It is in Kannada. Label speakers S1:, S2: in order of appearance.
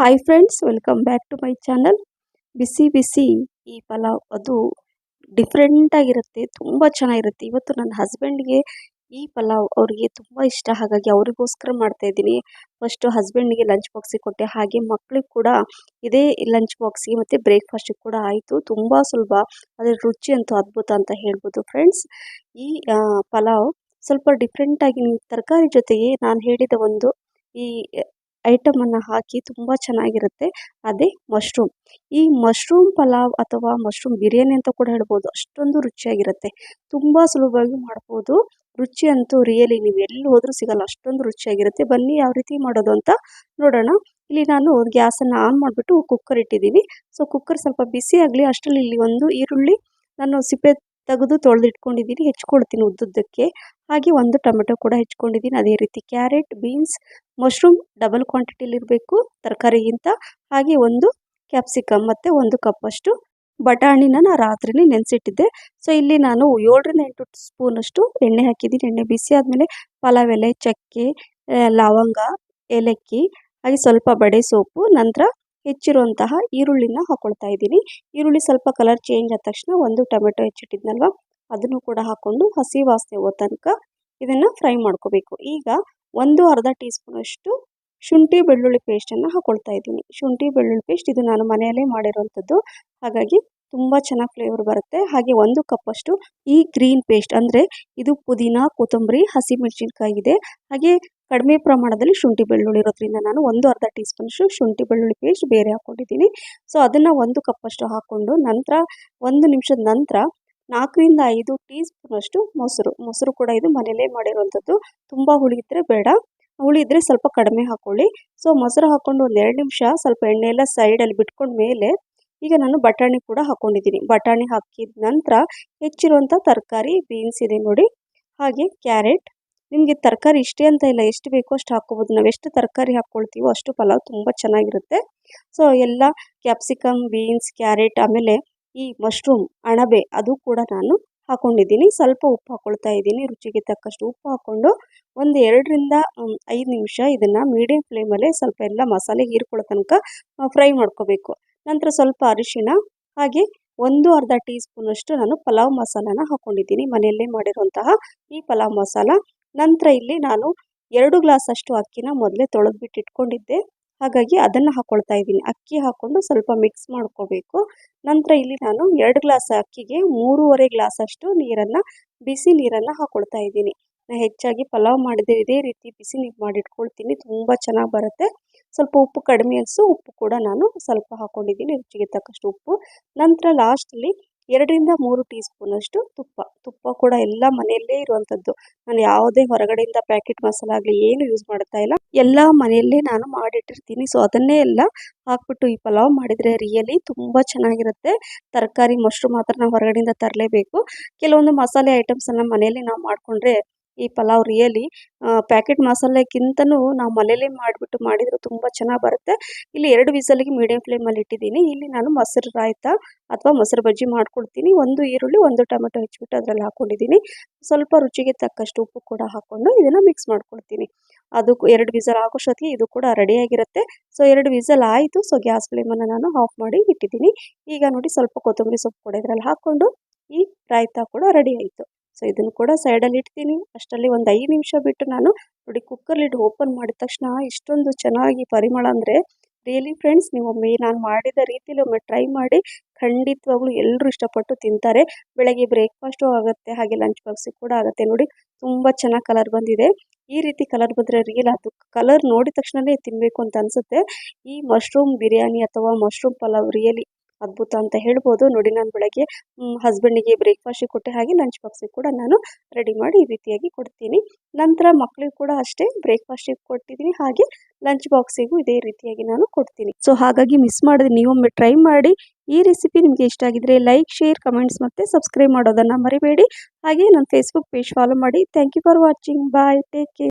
S1: Hi friends welcome back to my channel ಬಿಸಿ ಬಿಸಿ ಈ ಪಲಾವ್ ಅದು ಡಿಫ್ರೆಂಟಾಗಿರುತ್ತೆ ತುಂಬ ಚೆನ್ನಾಗಿರುತ್ತೆ. ಇವತ್ತು ನನ್ನ ಹಸ್ಬೆಂಡ್ಗೆ ಈ ಪಲಾವ್ ಅವರಿಗೆ ತುಂಬ ಇಷ್ಟ. ಹಾಗಾಗಿ ಅವರಿಗೋಸ್ಕರ ಮಾಡ್ತಾ ಇದ್ದೀನಿ. ಫಸ್ಟು ಹಸ್ಬೆಂಡ್ಗೆ ಲಂಚ್ ಬಾಕ್ಸಿಗೆ ಕೊಟ್ಟೆ. ಹಾಗೆ ಮಕ್ಕಳಿಗೆ ಕೂಡ ಇದೇ ಲಂಚ್ ಬಾಕ್ಸಿಗೆ ಮತ್ತು ಬ್ರೇಕ್ಫಾಸ್ಟಿಗೆ ಕೂಡ ಆಯಿತು. ತುಂಬ ಸುಲಭ ಅದರ ರುಚಿ ಅಂತೂ ಅದ್ಭುತ ಅಂತ ಹೇಳ್ಬೋದು ಫ್ರೆಂಡ್ಸ್ ಈ ಪಲಾವ್ ಸ್ವಲ್ಪ ಡಿಫ್ರೆಂಟಾಗಿ ತರಕಾರಿ ಜೊತೆಗೆ ನಾನು ಹೇಳಿದ ಒಂದು ಈ ಐಟಮನ್ನು ಹಾಕಿ ತುಂಬ ಚೆನ್ನಾಗಿರುತ್ತೆ. ಅದೇ ಮಶ್ರೂಮ್. ಈ ಮಶ್ರೂಮ್ ಪಲಾವ್ ಅಥವಾ ಮಶ್ರೂಮ್ ಬಿರಿಯಾನಿ ಅಂತ ಕೂಡ ಹೇಳ್ಬೋದು. ಅಷ್ಟೊಂದು ರುಚಿಯಾಗಿರುತ್ತೆ. ತುಂಬ ಸುಲಭವಾಗಿ ಮಾಡ್ಬೋದು. ರುಚಿ ಅಂತೂ ರಿಯಲಿ ನೀವು ಎಲ್ಲಿ ಹೋದರೂ ಸಿಗಲ್ಲ. ಅಷ್ಟೊಂದು ರುಚಿಯಾಗಿರುತ್ತೆ. ಬನ್ನಿ ಯಾವ ರೀತಿ ಮಾಡೋದು ಅಂತ ನೋಡೋಣ. ಇಲ್ಲಿ ನಾನು ಗ್ಯಾಸನ್ನು ಆನ್ ಮಾಡಿಬಿಟ್ಟು ಕುಕ್ಕರ್ ಇಟ್ಟಿದ್ದೀನಿ ಸೊ, ಕುಕ್ಕರ್ ಸ್ವಲ್ಪ ಬಿಸಿ ಆಗಲಿ ಅಷ್ಟರಲ್ಲಿ ಇಲ್ಲಿ ಒಂದು ಈರುಳ್ಳಿ, ನಾನು ಸಿಪ್ಪೆ ತೆಗೆದು ತೊಳೆದಿಟ್ಕೊಂಡಿದ್ದೀನಿ ಹೆಚ್ಕೊಳ್ತೀನಿ ಉದ್ದುದ್ದಕ್ಕೆ. ಹಾಗೆ ಒಂದು ಟೊಮೆಟೊ ಕೂಡ ಹೆಚ್ಕೊಂಡಿದ್ದೀನಿ ಅದೇ ರೀತಿ ಕ್ಯಾರೆಟ್, ಬೀನ್ಸ್, ಮಶ್ರೂಮ್ ಡಬಲ್ ಕ್ವಾಂಟಿಟಿಲಿರಬೇಕು ತರಕಾರಿಗಿಂತ. ಹಾಗೆ ಒಂದು ಕ್ಯಾಪ್ಸಿಕಮ್ ಮತ್ತು ಒಂದು ಕಪ್ಪಷ್ಟು ಬಟಾಣಿನ ನಾನು ರಾತ್ರಿನೇ ನೆನೆಸಿಟ್ಟಿದ್ದೆ. ಸೊ, ಇಲ್ಲಿ ನಾನು ಏಳರಿಂದ ಎಂಟು ಸ್ಪೂನಷ್ಟು ಎಣ್ಣೆ ಹಾಕಿದ್ದೀನಿ. ಎಣ್ಣೆ ಬಿಸಿ ಆದಮೇಲೆ ಪಲಾವ್ ಎಲೆ, ಚಕ್ಕೆ, ಲವಂಗ, ಏಲಕ್ಕಿ, ಹಾಗೆ ಸ್ವಲ್ಪ ಬಡೆ ಸೋಪು, ನಂತರ ಹೆಚ್ಚಿರುವಂತಹ ಈರುಳ್ಳಿನ ಹಾಕ್ಕೊಳ್ತಾ ಇದ್ದೀನಿ. ಈರುಳ್ಳಿ ಸ್ವಲ್ಪ ಕಲರ್ ಚೇಂಜ್ ಆದ ತಕ್ಷಣ ಒಂದು ಟೊಮೆಟೊ ಹೆಚ್ಚಿಟ್ಟಿದ್ನಲ್ವ? ಅದನ್ನು ಕೂಡ ಹಾಕ್ಕೊಂಡು ಹಸಿ ವಾಸನೆ ಹೋದ ತನಕ ಇದನ್ನು ಫ್ರೈ ಮಾಡ್ಕೋಬೇಕು. ಈಗ ಒಂದು ಅರ್ಧ ಟೀ ಸ್ಪೂನಷ್ಟು ಶುಂಠಿ ಬೆಳ್ಳುಳ್ಳಿ ಪೇಸ್ಟನ್ನು ಹಾಕ್ಕೊಳ್ತಾ ಇದ್ದೀನಿ. ಶುಂಠಿ ಬೆಳ್ಳುಳ್ಳಿ ಪೇಸ್ಟ್ ಇದು ನಾನು ಮನೆಯಲ್ಲೇ ಮಾಡಿರೋವಂಥದ್ದು. ಹಾಗಾಗಿ ತುಂಬ ಚೆನ್ನಾಗಿ ಫ್ಲೇವರ್ ಬರುತ್ತೆ. ಹಾಗೆ ಒಂದು ಕಪ್ಪಷ್ಟು ಈ ಗ್ರೀನ್ ಪೇಸ್ಟ್ ಅಂದರೆ ಇದು ಪುದೀನ, ಕೊತ್ತಂಬರಿ ಹಸಿಮೆಣಸಿನ್ಕಾಯಿ ಇದೆ ಹಾಗೆ ಕಡಿಮೆ ಪ್ರಮಾಣದಲ್ಲಿ ಶುಂಠಿ ಬೆಳ್ಳುಳ್ಳಿ ಇರೋದ್ರಿಂದ ನಾನು ಒಂದು ಅರ್ಧ ಟೀ ಶುಂಠಿ ಬೆಳ್ಳುಳ್ಳಿ ಪೇಸ್ಟ್ ಬೇರೆ ಹಾಕ್ಕೊಂಡಿದ್ದೀನಿ. ಸೊ ಅದನ್ನು ಒಂದು ಕಪ್ಪಷ್ಟು ಹಾಕ್ಕೊಂಡು ನಂತರ ಒಂದು ನಿಮಿಷದ ನಂತರ ನಾಲ್ಕರಿಂದ ಐದು ಟೀ ಸ್ಪೂನಷ್ಟು ಮೊಸರು. ಮೊಸರು ಕೂಡ ಇದು ಮನೆಯಲ್ಲೇ ಮಾಡಿರುವಂಥದ್ದು ತುಂಬ ಹುಳಿ ಇದ್ದರೆ ಬೇಡ. ಹುಳಿ ಇದ್ದರೆ ಸ್ವಲ್ಪ ಕಡಿಮೆ ಹಾಕ್ಕೊಳ್ಳಿ ಸೊ ಮೊಸರು ಹಾಕ್ಕೊಂಡು ಒಂದು ಎರಡು ನಿಮಿಷ ಸ್ವಲ್ಪ ಎಣ್ಣೆ ಎಲ್ಲ ಸೈಡಲ್ಲಿ ಬಿಟ್ಕೊಂಡ ಮೇಲೆ ಈಗ ನಾನು ಬಟಾಣಿ ಕೂಡ ಹಾಕ್ಕೊಂಡಿದ್ದೀನಿ ಬಟಾಣಿ ಹಾಕಿದ ನಂತರ ಹೆಚ್ಚಿರುವಂಥ ತರಕಾರಿ ಬೀನ್ಸ್ ಇದೆ ನೋಡಿ. ಹಾಗೆ ಕ್ಯಾರೆಟ್ ನಿಮಗೆ ತರಕಾರಿ ಇಷ್ಟೇ ಅಂತ ಇಲ್ಲ, ಎಷ್ಟು ಬೇಕೋ ಅಷ್ಟು ಹಾಕ್ಕೋಬೋದು. ನಾವು ಎಷ್ಟು ತರಕಾರಿ ಹಾಕ್ಕೊಳ್ತೀವೋ ಅಷ್ಟು ಪಲಾವ್ ತುಂಬ ಚೆನ್ನಾಗಿರುತ್ತೆ. ಸೊ ಎಲ್ಲ ಕ್ಯಾಪ್ಸಿಕಮ್ ಬೀನ್ಸ್ ಕ್ಯಾರೆಟ್ ಆಮೇಲೆ ಈ ಮಶ್ರೂಮ್ ಅಣಬೆ ಅದು ಕೂಡ ನಾನು ಹಾಕ್ಕೊಂಡಿದ್ದೀನಿ ಸ್ವಲ್ಪ ಉಪ್ಪು ಹಾಕ್ಕೊಳ್ತಾ ಇದ್ದೀನಿ. ರುಚಿಗೆ ತಕ್ಕಷ್ಟು ಉಪ್ಪು ಹಾಕ್ಕೊಂಡು ಒಂದು ಎರಡರಿಂದ ಐದು ನಿಮಿಷ ಇದನ್ನು ಮೀಡಿಯಂ ಫ್ಲೇಮಲ್ಲೇ ಸ್ವಲ್ಪ ಎಲ್ಲ ಮಸಾಲೆ ಹೀರ್ಕೊಳ್ಳೋ ತನಕ ಫ್ರೈ ಮಾಡ್ಕೋಬೇಕು. ನಂತರ ಸ್ವಲ್ಪ ಅರಿಶಿನ, ಹಾಗೆ ಒಂದು ಅರ್ಧ ಟೀ ಸ್ಪೂನಷ್ಟು ನಾನು ಪಲಾವ್ ಮಸಾಲಾನ ಹಾಕ್ಕೊಂಡಿದ್ದೀನಿ ಮನೆಯಲ್ಲೇ ಮಾಡಿರುವಂತಹ ಈ ಪಲಾವ್ ಮಸಾಲ. ನಂತರ ಇಲ್ಲಿ ನಾನು ಎರಡು ಗ್ಲಾಸ್ ಅಷ್ಟು ಅಕ್ಕಿನ ಮೊದಲೇ ತೊಳೆದ್ಬಿಟ್ಟು ಇಟ್ಕೊಂಡಿದ್ದೆ ಹಾಗಾಗಿ ಅದನ್ನು ಹಾಕ್ಕೊಳ್ತಾ ಇದ್ದೀನಿ. ಅಕ್ಕಿ ಹಾಕ್ಕೊಂಡು ಸ್ವಲ್ಪ ಮಿಕ್ಸ್ ಮಾಡ್ಕೋಬೇಕು. ನಂತರ ಇಲ್ಲಿ ನಾನು ಎರಡು ಗ್ಲಾಸ್ ಅಕ್ಕಿಗೆ ಮೂರುವರೆ ಗ್ಲಾಸಷ್ಟು ನೀರನ್ನು, ಬಿಸಿ ನೀರನ್ನು ಹಾಕ್ಕೊಳ್ತಾ ಇದ್ದೀನಿ. ನಾನು ಹೆಚ್ಚಾಗಿ ಪಲಾವ್ ಮಾಡಿದರೆ ಇದೇ ರೀತಿ ಬಿಸಿ ನೀರು ಮಾಡಿ ಇಟ್ಕೊಳ್ತೀನಿ ತುಂಬ ಚೆನ್ನಾಗಿ ಬರುತ್ತೆ. ಸ್ವಲ್ಪ ಉಪ್ಪು ಕಡಿಮೆ ಅನಿಸು, ಉಪ್ಪು ಕೂಡ ನಾನು ಸ್ವಲ್ಪ ಹಾಕ್ಕೊಂಡಿದ್ದೀನಿ ರುಚಿಗೆ ತಕ್ಕಷ್ಟು ಉಪ್ಪು. ನಂತರ ಲಾಸ್ಟಲ್ಲಿ ಎರಡರಿಂದ ಮೂರು ಟೀ ಸ್ಪೂನಷ್ಟು ತುಪ್ಪ. ತುಪ್ಪ ಕೂಡ ಎಲ್ಲ ಮನೆಯಲ್ಲೇ ಇರುವಂಥದ್ದು ನಾನು ಯಾವುದೇ ಹೊರಗಡೆಯಿಂದ ಪ್ಯಾಕೆಟ್ ಮಸಾಲ ಆಗಲಿ ಏನು ಯೂಸ್ ಮಾಡ್ತಾ ಇಲ್ಲ. ಎಲ್ಲ ಮನೆಯಲ್ಲೇ ನಾನು ಮಾಡಿಟ್ಟಿರ್ತೀನಿ. ಸೊ ಅದನ್ನೇ ಎಲ್ಲ ಹಾಕ್ಬಿಟ್ಟು ಈ ಪಲಾವ್ ಮಾಡಿದರೆ ರಿಯಲಿ ತುಂಬ ಚೆನ್ನಾಗಿರುತ್ತೆ. ತರಕಾರಿ ಮಶ್ರೂಮ್ ಮಾತ್ರ ನಾವು ಹೊರಗಡೆಯಿಂದ ತರಲೇಬೇಕು. ಕೆಲವೊಂದು ಮಸಾಲೆ ಐಟಮ್ಸನ್ನು ಮನೆಯಲ್ಲಿ ನಾವು ಮಾಡಿಕೊಂಡ್ರೆ ಈ ಪಲಾವ್ ರಿಯಲಿ ಪ್ಯಾಕೆಟ್ ಮಸಾಲೆಗಿಂತನೂ ನಾವು ಮನೇಲಿ ಮಾಡಿಬಿಟ್ಟು ಮಾಡಿದರೆ ತುಂಬ ಚೆನ್ನಾಗಿ ಬರುತ್ತೆ. ಇಲ್ಲಿ ಎರಡು ವಿಸಲಿಗೆ ಮೀಡಿಯಂ ಫ್ಲೇಮಲ್ಲಿ ಇಟ್ಟಿದ್ದೀನಿ. ಇಲ್ಲಿ ನಾನು ಮೊಸರು ರಾಯ್ತ ಅಥವಾ ಮೊಸರು ಬಜ್ಜಿ ಮಾಡ್ಕೊಡ್ತೀನಿ. ಒಂದು ಈರುಳ್ಳಿ, ಒಂದು ಟೊಮೆಟೊ ಹೆಚ್ಚಿಬಿಟ್ಟು ಅದರಲ್ಲಿ ಹಾಕ್ಕೊಂಡಿದ್ದೀನಿ ಸ್ವಲ್ಪ ರುಚಿಗೆ ತಕ್ಕಷ್ಟು ಉಪ್ಪು ಕೂಡ ಹಾಕ್ಕೊಂಡು ಇದನ್ನು ಮಿಕ್ಸ್ ಮಾಡ್ಕೊಳ್ತೀನಿ ಅದು ಎರಡು ವಿಸಲ್ ಆಗೋಷ್ಟೊತ್ತಿಗೆ ಇದು ಕೂಡ ರೆಡಿಯಾಗಿರುತ್ತೆ ಸೊ ಎರಡು ವಿಸಲ್ ಆಯಿತು. ಸೊ ಗ್ಯಾಸ್ ಫ್ಲೇಮನ್ನು ನಾನು ಆಫ್ ಮಾಡಿ ಇಟ್ಟಿದ್ದೀನಿ. ಈಗ ನೋಡಿ ಸ್ವಲ್ಪ ಕೊತ್ತಂಬರಿ ಸೊಪ್ಪು ಕೂಡ ಇದರಲ್ಲಿ ಹಾಕ್ಕೊಂಡು ಈ ರಾಯ್ತ ಕೂಡ ರೆಡಿ ಆಯಿತು. ಸೊ ಇದನ್ನು ಕೂಡ ಸೈಡಲ್ಲಿ ಇಡ್ತೀನಿ. ಅಷ್ಟರಲ್ಲಿ ಒಂದು ಐದು ನಿಮಿಷ ಬಿಟ್ಟು ನಾನು ನೋಡಿ ಕುಕ್ಕರ್ ಲಿಡ್ ಓಪನ್ ಮಾಡಿದ ತಕ್ಷಣ ಇಷ್ಟೊಂದು ಚೆನ್ನಾಗಿ ಪರಿಮಳ ಅಂದರೆ ರಿಯಲಿ ಫ್ರೆಂಡ್ಸ್ ನೀವು ಒಮ್ಮೆ ನಾನು ಮಾಡಿದ ರೀತಿಯಲ್ಲಿ ಒಮ್ಮೆ ಟ್ರೈ ಮಾಡಿ ಖಂಡಿತವಾಗ್ಲೂ ಎಲ್ಲರೂ ಇಷ್ಟಪಟ್ಟು ತಿಂತಾರೆ. ಬೆಳಗ್ಗೆ ಬ್ರೇಕ್ಫಾಸ್ಟು ಆಗುತ್ತೆ, ಹಾಗೆ ಲಂಚ್ ಬಾಕ್ಸಿಗೆ ಕೂಡ ಆಗುತ್ತೆ. ನೋಡಿ ತುಂಬ ಚೆನ್ನಾಗಿ ಕಲರ್ ಬಂದಿದೆ. ಈ ರೀತಿ ಕಲರ್ ಬಂದರೆ ರಿಯಲ್ ಅದು. ಕಲರ್ ನೋಡಿದ ತಕ್ಷಣವೇ ತಿನ್ನಬೇಕು ಅಂತ ಅನಿಸುತ್ತೆ. ಈ ಮಶ್ರೂಮ್ ಬಿರಿಯಾನಿ ಅಥವಾ ಮಶ್ರೂಮ್ ಪಲಾವ್ ರಿಯಲಿ ಅದ್ಭುತ ಅಂತ ಹೇಳ್ಬೋದು. ನೋಡಿ, ನಾನು ಬೆಳಗ್ಗೆ ಹಸ್ಬೆಂಡಿಗೆ ಬ್ರೇಕ್ಫಾಸ್ಟಿಗೆ ಕೊಟ್ಟೆ ಹಾಗೆ ಲಂಚ್ ಬಾಕ್ಸಿಗೆ ಕೂಡ ನಾನು ರೆಡಿ ಮಾಡಿ ಈ ರೀತಿಯಾಗಿ ಕೊಡ್ತೀನಿ. ನಂತರ ಮಕ್ಕಳಿಗೆ ಕೂಡ ಅಷ್ಟೇ ಬ್ರೇಕ್ಫಾಸ್ಟಿಗೆ ಕೊಟ್ಟಿದ್ದೀನಿ ಹಾಗೆ ಲಂಚ್ ಬಾಕ್ಸಿಗೂ ಇದೇ ರೀತಿಯಾಗಿ ನಾನು ಕೊಡ್ತೀನಿ. ಸೊ ಹಾಗಾಗಿ ಮಿಸ್ ಮಾಡಿದ್ರೆ ನೀವೊಮ್ಮೆ ಟ್ರೈ ಮಾಡಿ. ಈ ರೆಸಿಪಿ ನಿಮಗೆ ಇಷ್ಟ ಆಗಿದ್ರೆ ಲೈಕ್ ಶೇರ್ ಕಮೆಂಟ್ಸ್ ಮತ್ತು ಸಬ್ಸ್ಕ್ರೈಬ್ ಮಾಡೋದನ್ನು ಮರಿಬೇಡಿ. ಹಾಗೆ ನನ್ನ ಫೇಸ್ಬುಕ್ ಪೇಜ್ ಫಾಲೋ ಮಾಡಿ. Thank you for watching bye take care